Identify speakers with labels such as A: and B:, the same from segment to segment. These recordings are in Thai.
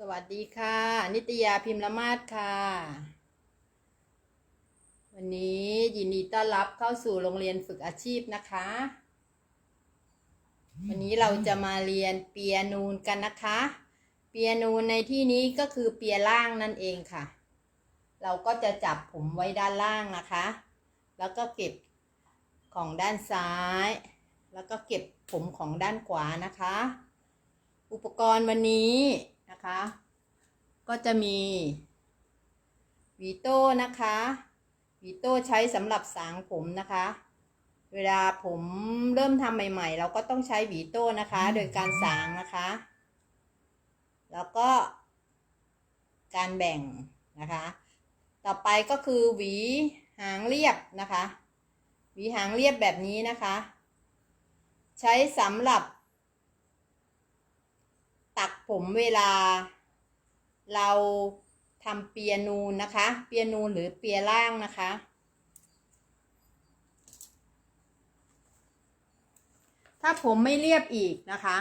A: สวัสดีค่ะ นิตยาพิมพ์ละมาศค่ะ วันนี้ยินดีต้อนรับเข้าสู่โรงเรียนฝึกอาชีพนะคะ วันนี้เราจะมาเรียนเปียนูนกันนะคะ เปียนูนในที่นี้ก็คือเปียล่างนั่นเองค่ะ เราก็จะจับผมไว้ด้านล่างนะคะ แล้วก็เก็บของด้านซ้าย แล้วก็เก็บผมของด้านขวานะคะ อุปกรณ์วันนี้ นะคะ ก็จะมีวีโต้นะคะวีโต้ใช้สำหรับสางผมนะคะ เวลาผมเริ่มทำใหม่ ๆ เราก็ต้องใช้หวีโต้นะคะ โดยการสางนะคะ แล้วก็การแบ่งนะคะ ต่อไปก็คือหวีหางเรียบนะคะ หวีหางเรียบแบบนี้นะคะ ใช้สำหรับ ตักผมเวลา เราทำเปียนูนนะคะ เปียนูนหรือเปียล่างนะคะ ถ้าผมไม่เรียบอีกนะคะ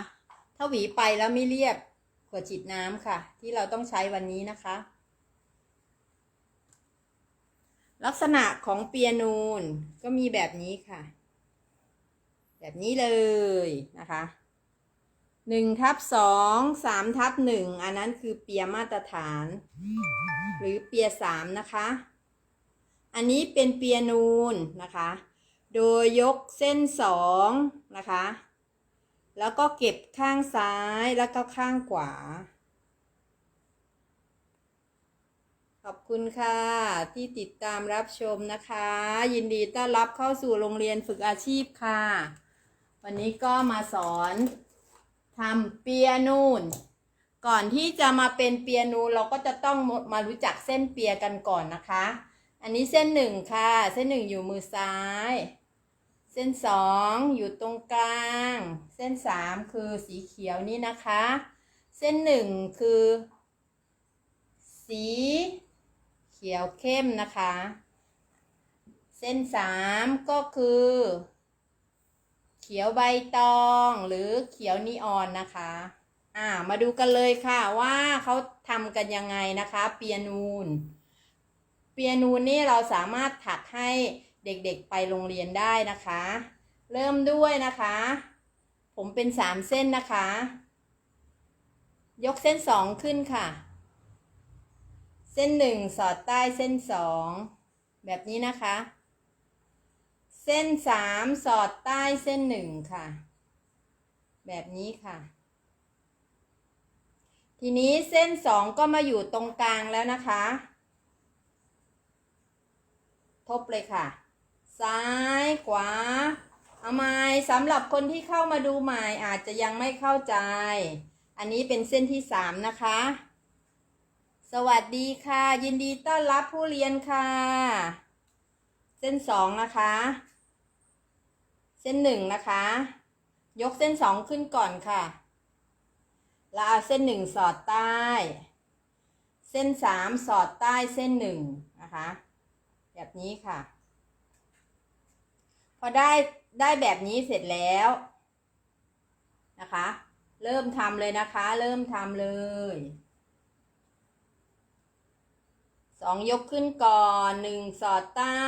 A: ถ้าหวีไปแล้วไม่เรียบขวดฉีดน้ำค่ะ ที่เราต้องใช้วันนี้นะคะ ลักษณะของเปียนูนก็มีแบบนี้ค่ะ แบบนี้เลยนะคะ หนึ่งทับสองสามทับหนึ่งอันนั้นคือเปียมาตรฐาน หรือเปียสามนะคะ อันนี้เป็นเปียนูนนะคะ โดยยกเส้นสองนะคะ แล้วก็เก็บข้างซ้ายแล้วก็ข้างขวา ขอบคุณค่ะที่ติดตามรับชมนะคะ ยินดีต้อนรับเข้าสู่โรงเรียนฝึกอาชีพค่ะ วันนี้ก็มาสอน ทำเปียนูน ก่อนที่จะมาเป็นเปียนูนเราก็จะต้องมารู้จักเส้นเปียกันก่อนนะคะ อันนี้เส้นหนึ่งค่ะ เส้นหนึ่งอยู่มือซ้าย เส้นสองอยู่ตรงกลาง เส้นสามคือสีเขียวนี่นะคะ เส้นหนึ่งคือ สีเขียวเข้มนะคะ เส้นสามก็คือ เขียวใบตองหรือเขียวนีออนนะคะ อ่า มาดูกันเลยค่ะว่าเขาทำกันยังไงนะคะ เปียนูน เปียนูนนี่เราสามารถถักให้เด็กๆไปโรงเรียนได้นะคะ เริ่มด้วยนะคะ ผมเป็นสามเส้นนะคะ ยกเส้นสองขึ้นค่ะ เส้นหนึ่งสอดใต้เส้นสองแบบนี้นะคะ เส้นสามสอดใต้เส้นหนึ่งค่ะ แบบนี้ค่ะ ทีนี้เส้นสองก็มาอยู่ตรงกลางแล้วนะคะ ทบเลยค่ะ ซ้ายขวาเอาไม้สำหรับคนที่เข้ามาดูใหม่อาจจะยังไม่เข้าใจ อันนี้เป็นเส้นที่สามนะคะ สวัสดีค่ะ ยินดีต้อนรับผู้เรียนค่ะ เส้นสองนะคะ เส้นหนึ่งนะคะ ยกเส้นสองขึ้นก่อนค่ะ แล้วเอาเส้นหนึ่งสอดใต้ เส้นสามสอดใต้เส้นหนึ่งนะคะ แบบนี้ค่ะ พอได้ได้แบบนี้เสร็จแล้วนะคะ เริ่มทำเลยนะคะ เริ่มทำเลยสองยกขึ้นก่อนหนึ่งสอดใต้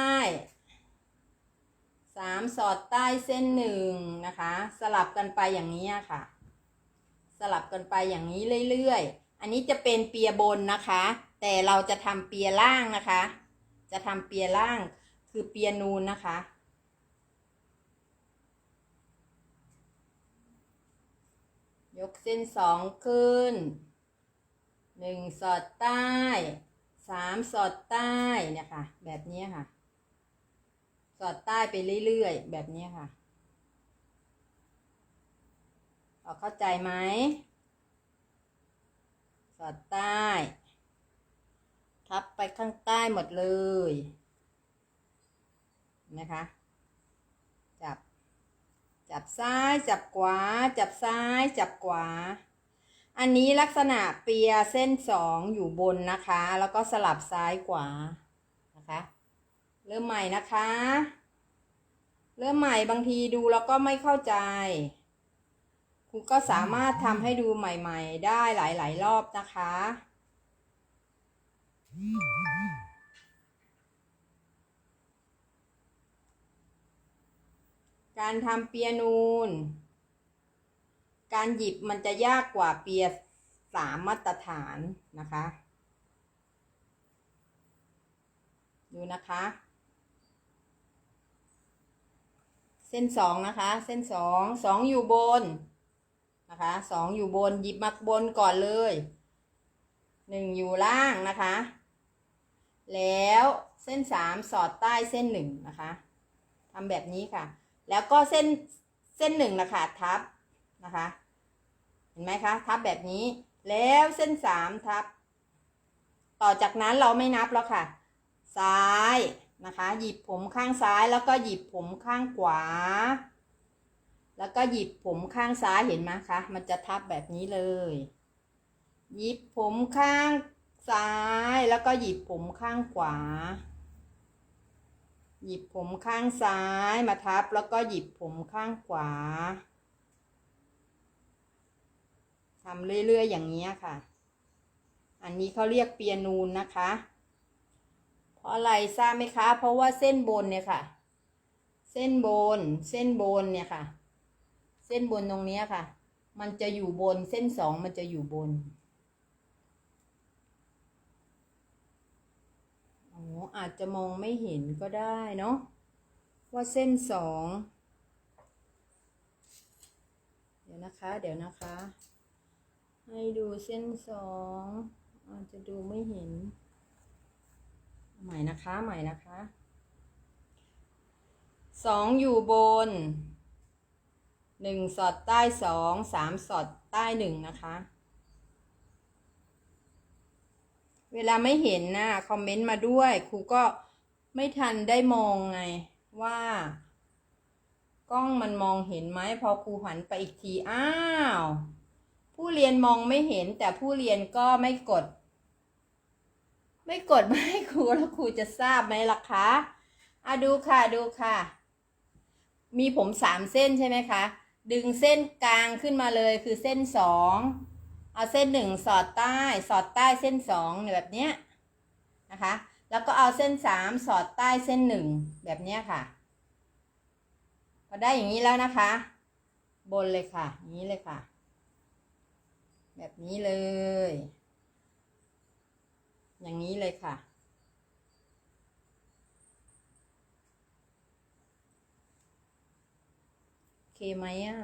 A: สามสอดใต้เส้นหนึ่งนะคะ สลับกันไปอย่างนี้ค่ะ สลับกันไปอย่างนี้เรื่อยๆ อันนี้จะเป็นเปียบนนะคะ แต่เราจะทำเปียล่างนะคะ จะทำเปียล่างคือเปียนูนนะคะยกเส้นสองขึ้นหนึ่งสอดใต้สามสอดใต้เนี่ยค่ะ แบบนี้ค่ะ สอดใต้ไปเรื่อยๆ แบบนี้ค่ะพอเข้าใจไหม สอดใต้ ทับไปข้างใต้หมดเลยนะคะ จับ จับซ้าย จับขวา จับซ้าย จับขวา อันนี้ลักษณะเปียเส้นสองอยู่บนนะคะ แล้วก็สลับซ้ายขวา เริ่มใหม่นะคะ เริ่มใหม่บางทีดูแล้วก็ไม่เข้าใจครูก็สามารถทำให้ดูใหม่ ๆ ได้หลาย ๆ รอบนะคะการทำเปียนูน การหยิบมันจะยากกว่าเปียสามมาตรฐานนะคะ ดูนะคะ เส้นสองนะคะ เส้นสองสองอยู่บนนะคะสองอยู่บนหยิบมาบนก่อนเลยหนึ่งอยู่ล่างนะคะ แล้วเส้นสามสอดใต้เส้นหนึ่งนะคะทำแบบนี้ค่ะ แล้วก็เส้นเส้นหนึ่งนะคะทับนะคะ เห็นไหมคะ ทับแบบนี้ แล้วเส้นสามทับ ต่อจากนั้นเราไม่นับแล้วค่ะ ซ้าย นะคะ หยิบผมข้างซ้ายแล้วก็หยิบผมข้างขวา แล้วก็หยิบผมข้างซ้ายเห็นไหมคะ มันจะทับแบบนี้เลย หยิบผมข้างซ้ายแล้วก็หยิบผมข้างขวา หยิบผมข้างซ้ายมาทับแล้วก็หยิบผมข้างขวาทำเรื่อยๆอย่างนี้ค่ะ อันนี้เขาเรียกเปียนูนนะคะ ราะอะไรทราบไหมคะ เพราะว่าเส้นบนเนี่ยค่ะ เส้นบน เส้นบนเนี่ยค่ะ เส้นบนตรงนี้ค่ะ มันจะอยู่บนเส้นสองมันจะอยู่บนโอ้อาจจะมองไม่เห็นก็ได้เนาะว่าเส้นสองเดี๋ยวนะคะ เดี๋ยวนะคะ ให้ดูเส้นสองอาจจะดูไม่เห็น ใหม่นะคะใหม่นะคะสองอยู่บนหนึ่งสอดใต้สองสามสอดใต้หนึ่งนะคะ เวลาไม่เห็นนะคอมเมนต์มาด้วยครูก็ไม่ทันได้มองไงว่ากล้องมันมองเห็นไหมพอครูหันไปอีกที อ้าว ผู้เรียนมองไม่เห็นแต่ผู้เรียนก็ไม่กด ไม่กดมาให้ครูแล้วครูจะทราบไหมล่ะคะอะดูค่ะดูค่ะ มีผมสามเส้นใช่ไหมคะ ดึงเส้นกลางขึ้นมาเลยคือเส้นสองเอาเส้นหนึ่งสอดใต้สอดใต้เส้นสองแบบเนี้ยนะคะ แล้วก็เอาเส้นสามสอดใต้เส้นหนึ่งแบบเนี้ยค่ะพอได้อย่างนี้แล้วนะคะ บนเลยค่ะอย่างนี้เลยค่ะ แบบนี้เลย อย่างนี้เลยค่ะ โอเคไหมอะ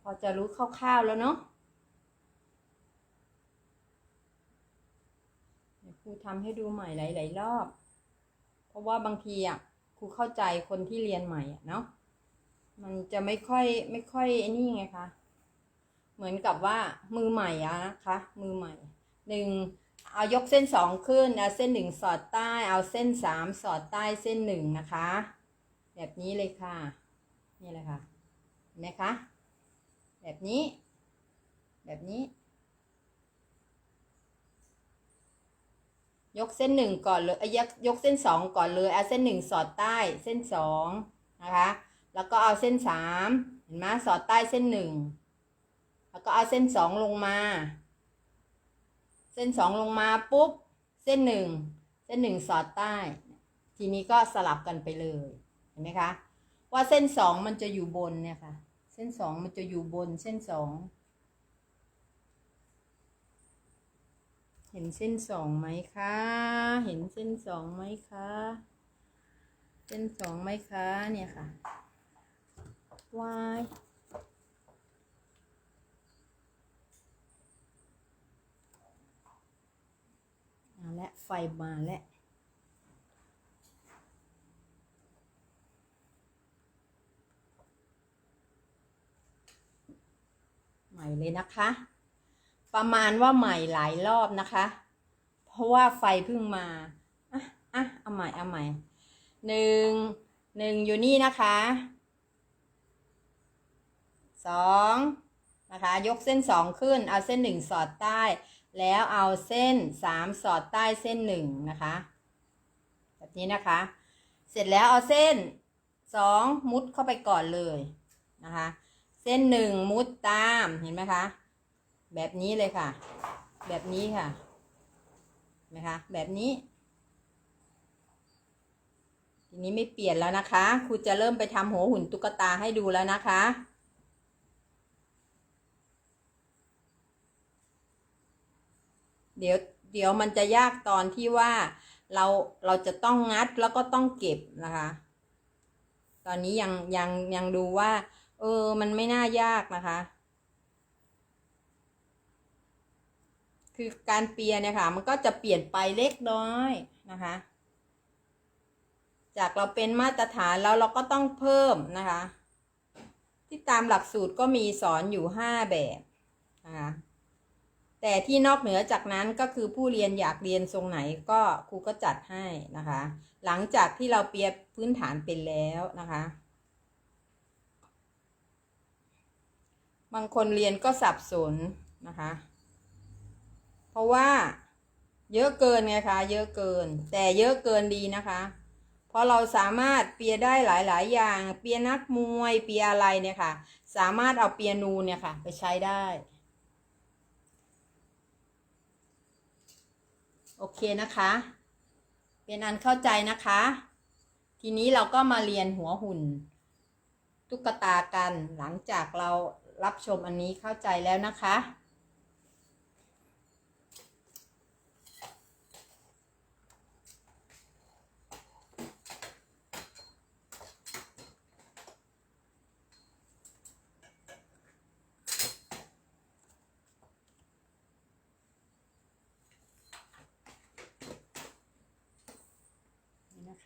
A: พอจะรู้คร่าวๆแล้วเนาะเดี๋ยวครูทำให้ดูใหม่หลายๆรอบ เพราะว่าบางทีอะครูเข้าใจคนที่เรียนใหม่อะเนาะ มันจะไม่ค่อยไม่ค่อยไอ้นี่ไงคะ เหมือนกับว่ามือใหม่อะนะคะ มือใหม่หนึ่ง เอายกเส้นสองขึ้น เอาเส้นหนึ่งสอดใต้ เอาเส้นสามสอดใต้เส้นหนึ่งนะคะ แบบนี้เลยค่ะ นี่เลยค่ะ เห็นไหมคะ แบบนี้ แบบนี้ ยกเส้นหนึ่งก่อนเลยยกยกเส้นสองก่อนเลย เอาเส้นหนึ่งสอดใต้ เส้นสองนะคะ แล้วก็เอาเส้นสามเห็นไหมสอดใต้เส้นหนึ่ง แล้วก็เอาเส้นสองลงมา เส้นสองลงมาปุ๊บ เส้นหนึ่งเส้นหนึ่งสอดใต้ ทีนี้ก็สลับกันไปเลย เห็นไหมคะ ว่าเส้นสองมันจะอยู่บนเนี่ยค่ะ เส้นสองมันจะอยู่บนเส้นสองเห็นเส้นสองไหมคะ เห็นเส้นสองไหมคะ เส้นสองไหมคะ เนี่ยค่ะวายเอาละ ไฟมาแล้วใหม่เลยนะคะ ประมาณว่าใหม่หลายรอบนะคะ เพราะว่าไฟเพิ่งมาอะอะเอาใหม่เอาใหม่หนึ่งหนึ่งอยู่นี่นะคะสองนะคะ ยกเส้นสองขึ้น เอาเส้นหนึ่งสอดใต้ แล้วเอาเส้นสามสอดใต้เส้นหนึ่งนะคะ แบบนี้นะคะ เสร็จแล้วเอาเส้นสองมุดเข้าไปก่อนเลยนะคะ เส้นหนึ่งมุดตามเห็นไหมคะ แบบนี้เลยค่ะ แบบนี้ค่ะเห็นไหมคะแบบนี้ทีนี้ไม่เปลี่ยนแล้วนะคะครูจะเริ่มไปทำหัวหุ่นตุ๊กตาให้ดูแล้วนะคะ ดี๋ยวเดี๋ยวมันจะยากตอนที่ว่าเราเราจะต้องงัดแล้วก็ต้องเก็บนะคะ ตอนนี้ยังยังยังดูว่า เออ มันไม่น่ายากนะคะ คือการเปียเนี่ยค่ะ มันก็จะเปลี่ยนไปเล็กน้อยนะคะ จากเราเป็นมาตรฐานแล้วเราก็ต้องเพิ่มนะคะ ที่ตามหลักสูตรก็มีสอนอยู่ห้าแบบนะคะ แต่ที่นอกเหนือจากนั้นก็คือผู้เรียนอยากเรียนทรงไหนก็ครูก็จัดให้นะคะ หลังจากที่เราเปียพื้นฐานเป็นแล้วนะคะ บางคนเรียนก็สับสนนะคะ เพราะว่าเยอะเกินไงคะ เยอะเกิน แต่เยอะเกินดีนะคะเพราะเราสามารถเปียได้หลาย ๆ อย่าง เปียนักมวย เปียอะไรเนี่ยค่ะ สามารถเอาเปียนูเนี่ยค่ะ ไปใช้ได้ โอเคนะคะ เป็นอันเข้าใจนะคะ ทีนี้เราก็มาเรียนหัวหุ่น ตุ๊กตากันหลังจากเรารับชมอันนี้เข้าใจแล้วนะคะ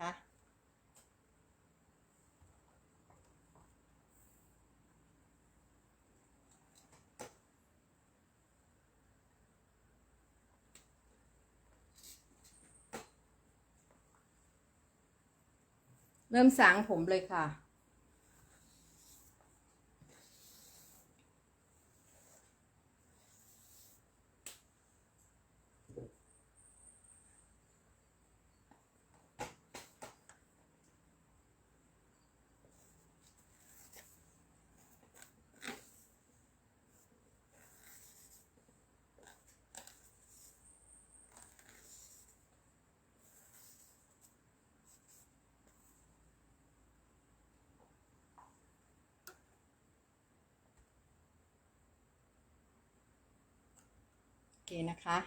A: นะคะ เริ่มสางผมเลยค่ะ เคนะคะ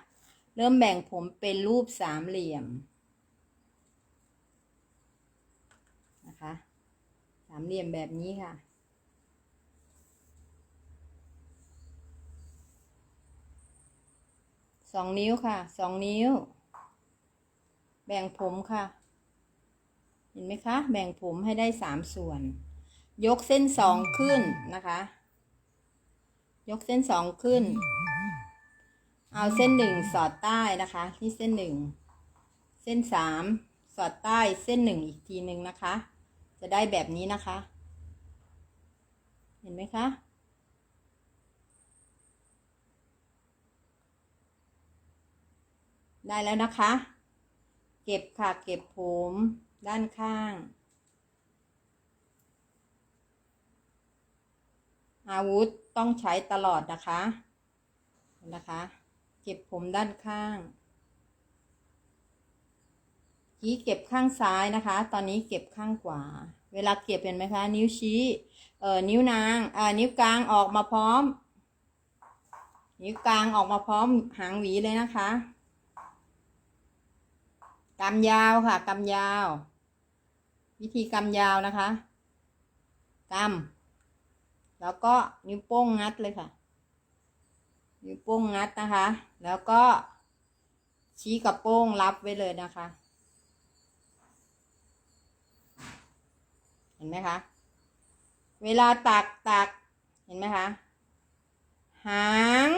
A: เริ่มแบ่งผมเป็นรูปสามเหลี่ยมนะคะสามเหลี่ยมแบบนี้ค่ะ สองนิ้วค่ะ สองนิ้ว แบ่งผมค่ะ เห็นไหมคะ แบ่งผมให้ได้สามส่วน ยกเส้นสองขึ้นนะคะ ยกเส้นสองขึ้น เอาเส้นหนึ่งสอดใต้นะคะที่เส้นหนึ่งเส้นสามสอดใต้เส้นหนึ่งอีกทีหนึ่งนะคะ จะได้แบบนี้นะคะ เห็นไหมคะได้แล้วนะคะ เก็บค่ะ เก็บผมด้านข้าง อาวุธต้องใช้ตลอดนะคะ นะคะ เก็บผมด้านข้าง กี้เก็บข้างซ้ายนะคะ ตอนนี้เก็บข้างขวา เวลาเก็บเห็นไหมคะ นิ้วชี้เอ่อนิ้วนางอ่านิ้วกลางออกมาพร้อม นิ้วกลางออกมาพร้อมหางหวีเลยนะคะกำยาวค่ะกำยาว วิธีกำยาวนะคะกำแล้วก็นิ้วโป้งงัดเลยค่ะ นิ้วโป้งงัดนะคะ แล้วก็ชี้กับโป้งรับไว้เลยนะคะ เห็นไหมคะ เวลาตักตักเห็นไหมคะ หาง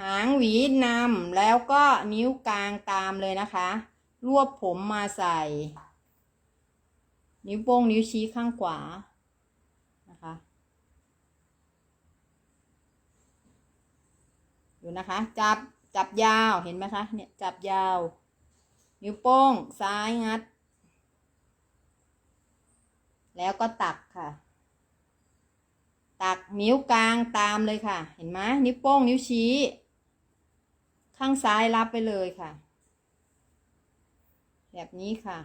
A: หางหวีนำแล้วก็นิ้วกลางตามเลยนะคะ รวบผมมาใส่ นิ้วโป้งนิ้วชี้ข้างขวานะคะ ดูนะคะ จับ จับยาวเห็นไหมคะ เนี่ยจับยาว นิ้วโป้งซ้ายงัด แล้วก็ตักค่ะ ตักนิ้วกลางตามเลยค่ะ เห็นไหมนิ้วโป้งนิ้วชี้ ข้างซ้ายรับไปเลยค่ะ แบบนี้ค่ะ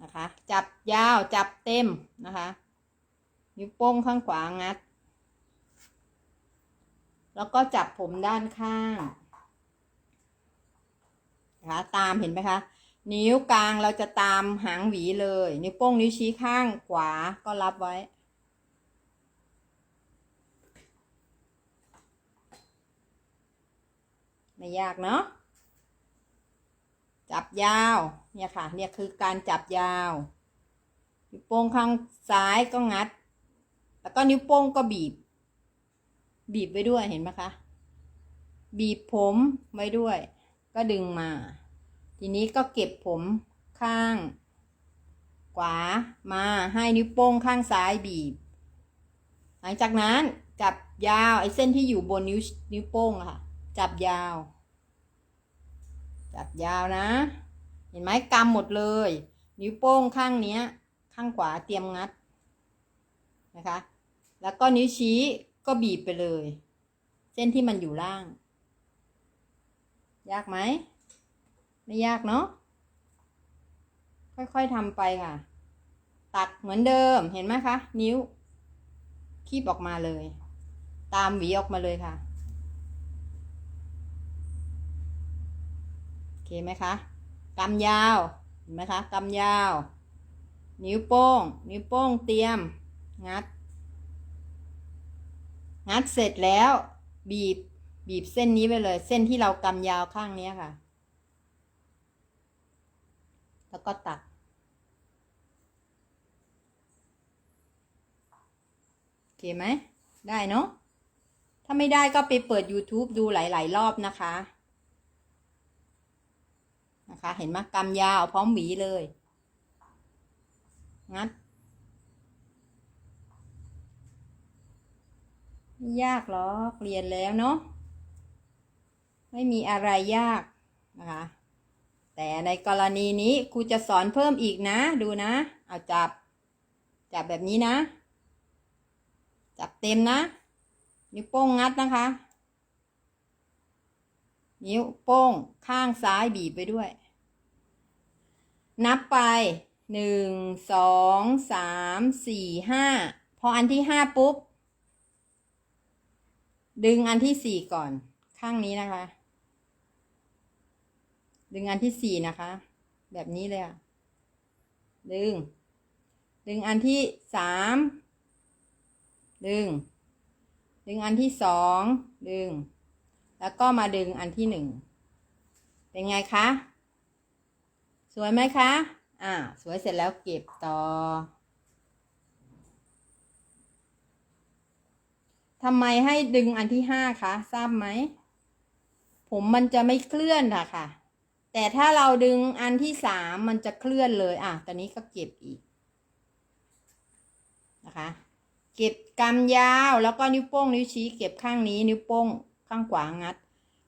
A: นะคะ จับยาวจับเต็มนะคะ นิ้วโป้งข้างขวางัด แล้วก็จับผมด้านข้างนะคะตามเห็นไหมคะ นิ้วกลางเราจะตามหางหวีเลย นิ้วโป้งนิ้วชี้ข้างขวาก็รับไว้ ไม่ยากเนาะจับยาวเนี่ยค่ะเนี่ยคือการจับยาวนิ้วโป้งข้างซ้ายก็งัด แล้วก็นิ้วโป้งก็บีบ บีบไว้ด้วยเห็นไหมคะ บีบผมไว้ด้วย ก็ดึงมา ทีนี้ก็เก็บผมข้าง ขวามาให้นิ้วโป้งข้างซ้ายบีบ หลังจากนั้นจับยาวไอ้เส้นที่อยู่บนนิ้วนิ้วโป้งค่ะ จับยาว จับยาวนะ เห็นไหมกำหมดเลย นิ้วโป้งข้างเนี้ย ข้างขวาเตรียมงัดนะคะ แล้วก็นิ้วชี้ ก็บีบไปเลย เส้นที่มันอยู่ล่าง ยากไหม ไม่ยากเนาะค่อยๆทำไปค่ะ ตักเหมือนเดิมเห็นไหมคะ นิ้ว คีบออกมาเลย ตามหวีออกมาเลยค่ะโอเคไหมคะกำยาวเห็นไหมคะกำยาว นิ้วโป้ง นิ้วโป้งเตรียม งัด งัดเสร็จแล้ว บีบ บีบเส้นนี้ไปเลย เส้นที่เรากำยาวข้างนี้ค่ะ แล้วก็ตัดโอเคไหม ได้เนาะถ้าไม่ได้ก็ไปเปิด YouTube ดูหลาย ๆ รอบนะคะ นะคะ เห็นไหมกำยาวพร้อมหวีเลย งัด ไม่ยากหรอกเรียนแล้วเนาะไม่มีอะไรยากนะคะ แต่ในกรณีนี้ครูจะสอนเพิ่มอีกนะ ดูนะ เอาจับ จับแบบนี้นะ จับเต็มนะ นิ้วโป้งงัดนะคะ นิ้วโป้งข้างซ้ายบีบไปด้วย นับไปหนึ่งสองสามสี่ห้าพออันที่ห้าปุ๊บ ดึงอันที่สี่ก่อน ข้างนี้นะคะ ดึงอันที่สี่นะคะ แบบนี้เลยอะดึง ดึงอันที่สามดึง ดึงอันที่สองดึง แล้วก็มาดึงอันที่หนึ่งเป็นไงคะ สวยไหมคะ อ่า สวยเสร็จแล้วเก็บต่อ ทำไมให้ดึงอันที่ห้าคะทราบไหม ผมมันจะไม่เคลื่อนค่ะค่ะ แต่ถ้าเราดึงอันที่สามมันจะเคลื่อนเลย อะ ตอนนี้ก็เก็บอีกนะคะ เก็บกำยาวแล้วก็นิ้วโป้งนิ้วชี้เก็บข้างนี้นิ้วโป้งข้างขวางัด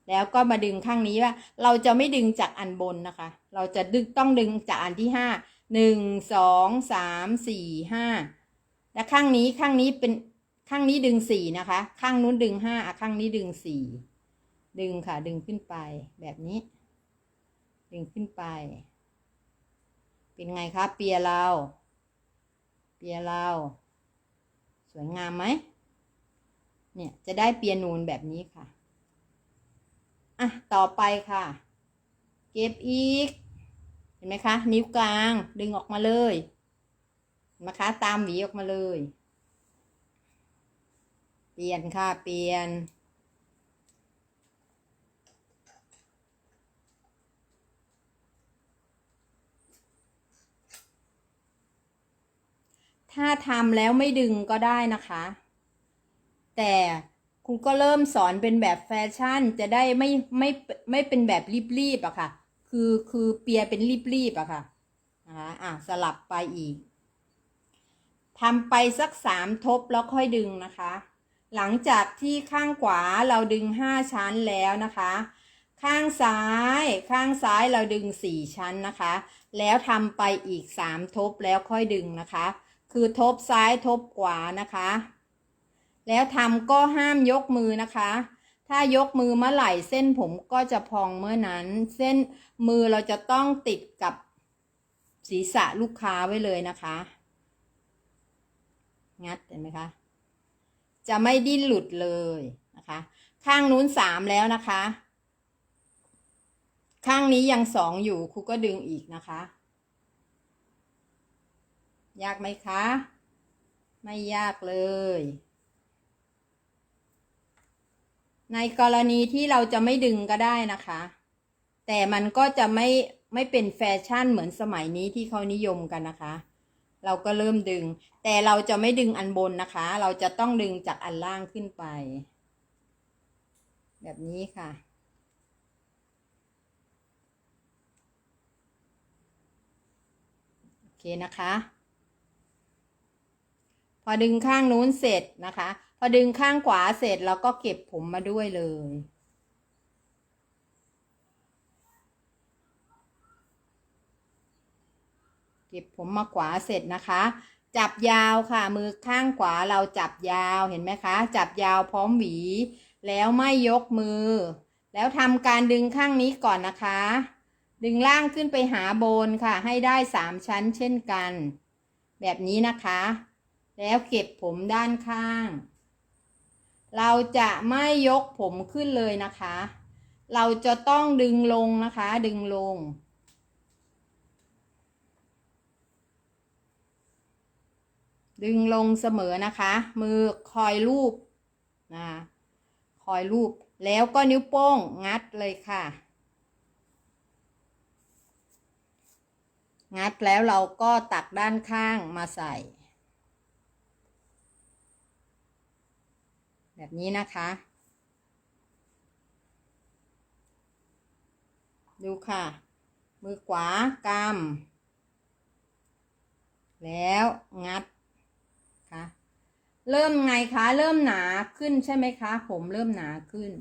A: แล้วก็มาดึงข้างนี้ว่า เราจะไม่ดึงจากอันบนนะคะ เราจะดึงต้องดึงจากอันที่ห้าหนึ่งสองสามสี่ห้าและข้างนี้ข้างนี้เป็น ข้างนี้ดึงสี่นะคะ ข้างนู้นดึงห้าข้างนี้ดึงสี่ดึงค่ะ ดึงขึ้นไปแบบนี้ ดึงขึ้นไป เป็นไงคะ เปียเรา เปียเรา สวยงามไหมเนี่ยจะได้เปียนูนแบบนี้ค่ะ อะ ต่อไปค่ะ เก็บอีก เห็นไหมคะ นิ้วกลางดึงออกมาเลยนไหมคะ ตามหวีออกมาเลย เปลี่ยนค่ะเปลี่ยน ถ้าทำแล้วไม่ดึงก็ได้นะคะ แต่ครูก็เริ่มสอนเป็นแบบแฟชั่นจะได้ไม่ไม่ไม่เป็นแบบรีบๆอะค่ะ คือคือเปียเป็นรีบๆอะค่ะนะคะอะสลับไปอีกทำไปสักสามทบแล้วค่อยดึงนะคะ หลังจากที่ข้างขวาเราดึงห้าชั้นแล้วนะคะ ข้างซ้ายข้างซ้ายเราดึงสี่ชั้นนะคะ แล้วทำไปอีกสามทบแล้วค่อยดึงนะคะ คือทบซ้ายทบขวานะคะ แล้วทำก็ห้ามยกมือนะคะ ถ้ายกมือเมื่อไหร่เส้นผมก็จะพองเมื่อนั้น เส้นมือเราจะต้องติดกับศีรษะลูกค้าไว้เลยนะคะ งัดเห็นไหมคะ จะไม่ดิ้นหลุดเลยนะคะ ข้างนู้นสามแล้วนะคะ ข้างนี้ยังสองอยู่ครูก็ดึงอีกนะคะ ยากไหมคะ ไม่ยากเลย ในกรณีที่เราจะไม่ดึงก็ได้นะคะ แต่มันก็จะไม่ไม่เป็นแฟชั่นเหมือนสมัยนี้ที่เขานิยมกันนะคะ เราก็เริ่มดึง แต่เราจะไม่ดึงอันบนนะคะ เราจะต้องดึงจากอันล่างขึ้นไป แบบนี้ค่ะ โอเคนะคะ พอดึงข้างนู้นเสร็จนะคะ พอดึงข้างขวาเสร็จเราก็เก็บผมมาด้วยเลย ก็บผมมาขวาเสร็จนะคะ จับยาวค่ะ มือข้างขวาเราจับยาวเห็นไหมคะ จับยาวพร้อมหวี แล้วไม่ยกมือ แล้วทำการดึงข้างนี้ก่อนนะคะ ดึงล่างขึ้นไปหาโบนค่ะ ให้ได้สามชั้นเช่นกัน แบบนี้นะคะ แล้วเก็บผมด้านข้าง เราจะไม่ยกผมขึ้นเลยนะคะ เราจะต้องดึงลงนะคะ ดึงลง ดึงลงเสมอนะคะ มือคอยลูบนะคอยลูบแล้วก็นิ้วโป้งงัดเลยค่ะ งัดแล้วเราก็ตักด้านข้างมาใส่ แบบนี้นะคะ ดูค่ะ มือขวากำแล้วงัด เริ่มไงคะ เริ่มหนาขึ้นใช่ไหมคะ ผมเริ่มหนาขึ้น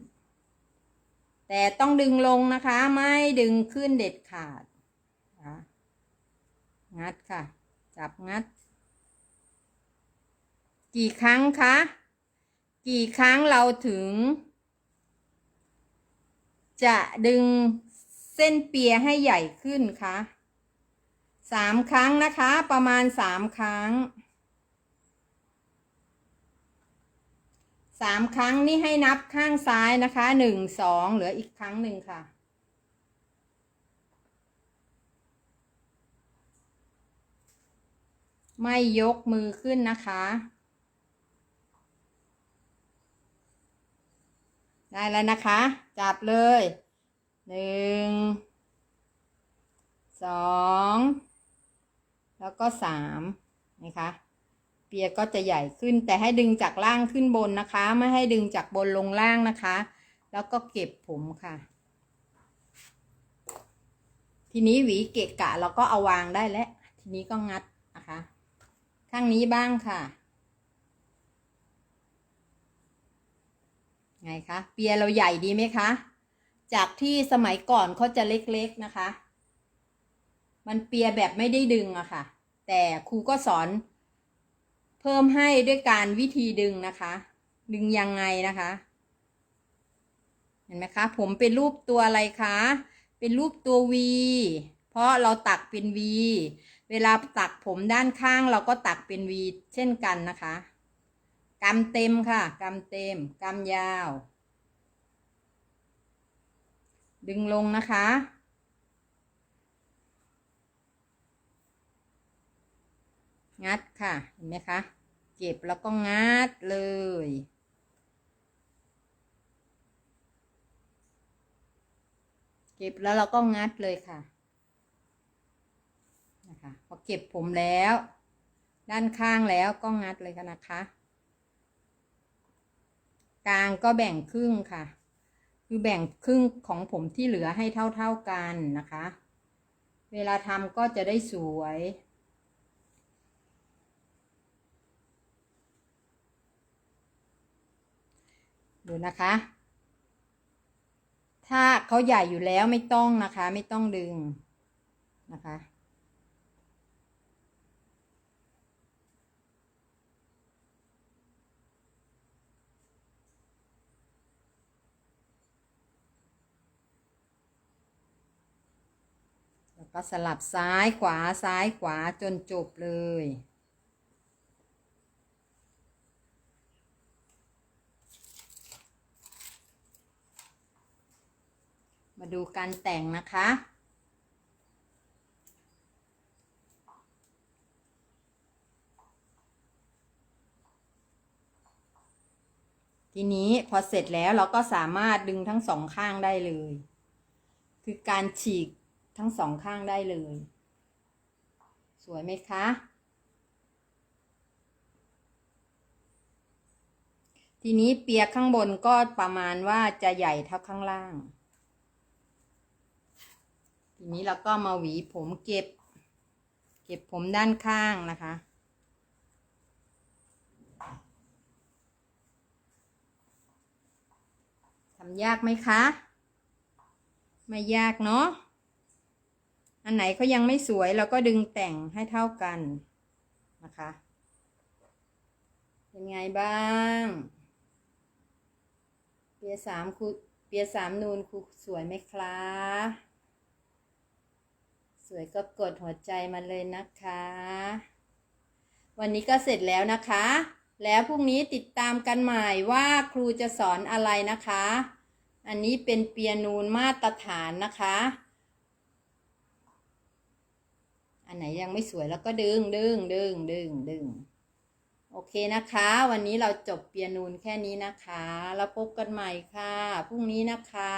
A: แต่ต้องดึงลงนะคะ ไม่ดึงขึ้นเด็ดขาดนะงัดค่ะ จับงัด กี่ครั้งคะ กี่ครั้งเราถึง จะดึงเส้นเปียให้ใหญ่ขึ้นคะสามครั้งนะคะ ประมาณสามครั้ง สามครั้งนี่ให้นับข้างซ้ายนะคะหนึ่งสองเหลืออีกครั้งหนึ่งค่ะ ไม่ยกมือขึ้นนะคะ ได้แล้วนะคะ จับเลยหนึ่งสองแล้วก็สามนะคะ ปียก็จะใหญ่ขึ้น แต่ให้ดึงจากล่างขึ้นบนนะคะ ไม่ให้ดึงจากบนลงล่างนะคะ แล้วก็เก็บผมค่ะ ทีนี้หวีเกะกะเราก็เอาวางได้แล้ว ทีนี้ก็งัดนะคะ ข้างนี้บ้างค่ะ ไงคะเปียเราใหญ่ดีไหมคะ จากที่สมัยก่อนเขาจะเล็กๆนะคะ มันเปียแบบไม่ได้ดึงอะค่ะ แต่ครูก็สอน เพิ่มให้ด้วยการวิธีดึงนะคะ ดึงยังไงนะคะ เห็นไหมคะ ผมเป็นรูปตัวอะไรคะ เป็นรูปตัว V เพราะเราตักเป็น V เวลาตักผมด้านข้างเราก็ตักเป็น V เช่นกันนะคะกำเต็มค่ะกำเต็มกำยาว ดึงลงนะคะ งัดค่ะ เห็นไหมคะเก็บแล้วก็งัดเลย เก็บแล้วเราก็งัดเลยค่ะนะคะพอเก็บผมแล้ว ด้านข้างแล้วก็งัดเลยค่ะนะคะ กลางก็แบ่งครึ่งค่ะ คือแบ่งครึ่งของผมที่เหลือให้เท่าๆกันนะคะ เวลาทำก็จะได้สวย ดูนะคะ ถ้าเขาใหญ่อยู่แล้วไม่ต้องนะคะ ไม่ต้องดึงนะคะ แล้วก็สลับซ้ายขวาซ้ายขวาจนจบเลย มาดูการแต่งนะคะ ทีนี้พอเสร็จแล้วเราก็สามารถดึงทั้งสองข้างได้เลย คือการฉีกทั้งสองข้างได้เลย สวยไหมคะทีนี้เปียกข้างบนก็ประมาณว่าจะใหญ่เท่าข้างล่าง ทีนี้เราก็มาหวีผมเก็บ เก็บผมด้านข้างนะคะ ทำยากไหมคะ ไม่ยากเนาะ อันไหนเขายังไม่สวยเราก็ดึงแต่งให้เท่ากันนะคะ เป็นไงบ้างเปียสามครูเปียสามนูนครูสวยไหมคะ วยก็กดหัวใจมาเลยนะคะ วันนี้ก็เสร็จแล้วนะคะ แล้วพรุ่งนี้ติดตามกันใหม่ว่าครูจะสอนอะไรนะคะ อันนี้เป็นเปียนูนมาตรฐานนะคะ อันไหนยังไม่สวยแล้วก็ดึงดึงดึงดึงดึงโอเคนะคะ วันนี้เราจบเปียนูนแค่นี้นะคะ แล้วพบกันใหม่ค่ะ พรุ่งนี้นะคะ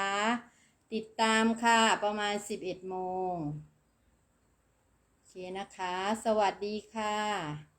A: ติดตามค่ะประมาณ 11โมง เคนะคะ สวัสดีค่ะ